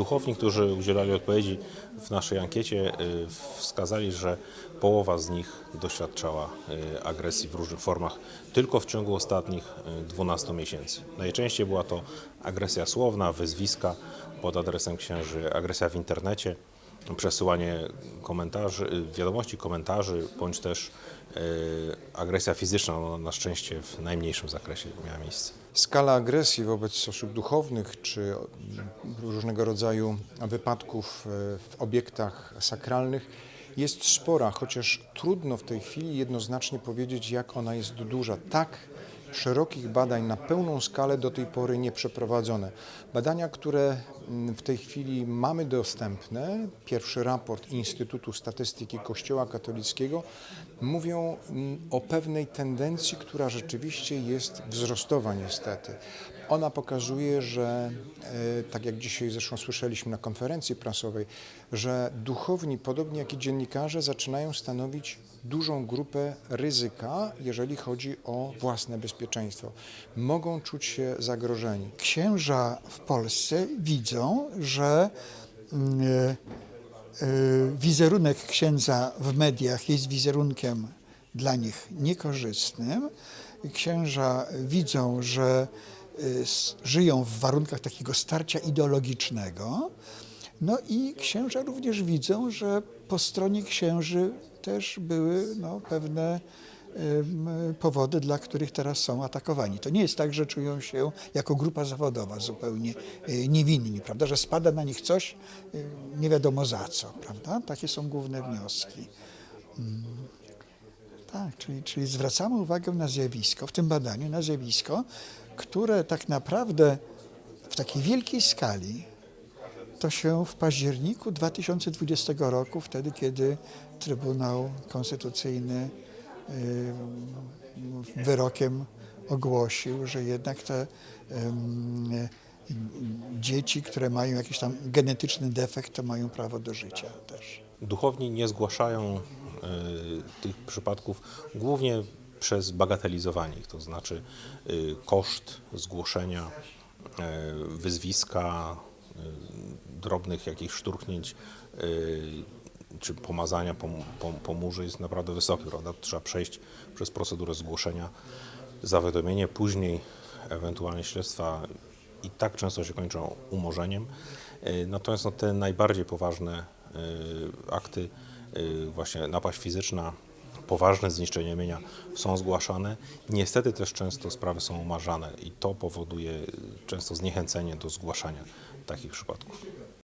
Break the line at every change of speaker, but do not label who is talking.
Duchowni, którzy udzielali odpowiedzi w naszej ankiecie, y, wskazali, że połowa z nich doświadczała y, agresji w różnych formach tylko w ciągu ostatnich y, 12 miesięcy. Najczęściej była to agresja słowna, wyzwiska pod adresem księży, agresja w internecie, przesyłanie komentarzy, wiadomości, komentarzy, bądź też y, agresja fizyczna, no, na szczęście w najmniejszym zakresie miała miejsce.
Skala agresji wobec osób duchownych czy mm, różnego rodzaju wypadków e, w obiektach sakralnych jest spora, chociaż trudno w tej chwili jednoznacznie powiedzieć, jak ona jest duża. Tak szerokich badań na pełną skalę do tej pory nie przeprowadzone. Badania, które mm, w tej chwili mamy dostępne, pierwszy raport Instytutu Statystyki Kościoła Katolickiego, mówią mm, o pewnej tendencji, która rzeczywiście jest wzrostowa niestety. Ona pokazuje, że e, tak jak dzisiaj zresztą słyszeliśmy na konferencji prasowej, że duchowni, podobnie jak i dziennikarze, zaczynają stanowić dużą grupę ryzyka, jeżeli chodzi o własne bezpieczeństwo. Mogą czuć się zagrożeni.
księża w Polsce widzą, że mm, e, e, wizerunek księdza w mediach jest wizerunkiem dla nich niekorzystnym. Księża widzą, że e, żyją w warunkach takiego starcia ideologicznego. No i księża również widzą, że po stronie księży też były no, pewne powody, dla których teraz są atakowani. To nie jest tak, że czują się jako grupa zawodowa zupełnie e, niewinni, prawda, że spada na nich coś e, nie wiadomo za co, prawda? Takie są główne wnioski. Tak, czyli, czyli zwracamy uwagę na zjawisko, w tym badaniu na zjawisko, które tak naprawdę w takiej wielkiej skali to się w październiku 2020 roku, wtedy kiedy Trybunał Konstytucyjny y, wyrokiem ogłosił, że jednak te dzieci, które mają jakiś tam genetyczny defekt, to mają prawo do życia też.
Duchowni nie zgłaszają y, tych przypadków głównie przez bagatelizowanie ich, to znaczy y, koszt zgłoszenia y, wyzwiska, y, drobnych jakichś szturchnięć y, czy pomazania po, po, po murze jest naprawdę wysoki, prawda? Trzeba przejść przez procedurę zgłoszenia, zawiadomienie, później ewentualnie śledztwa i tak często się kończą umorzeniem. Y, Natomiast no, te najbardziej poważne y, akty, y, właśnie napaść fizyczna, poważne zniszczenie mienia są zgłaszane. Niestety też często sprawy są umarzane i to powoduje często zniechęcenie do zgłaszania takich przypadków.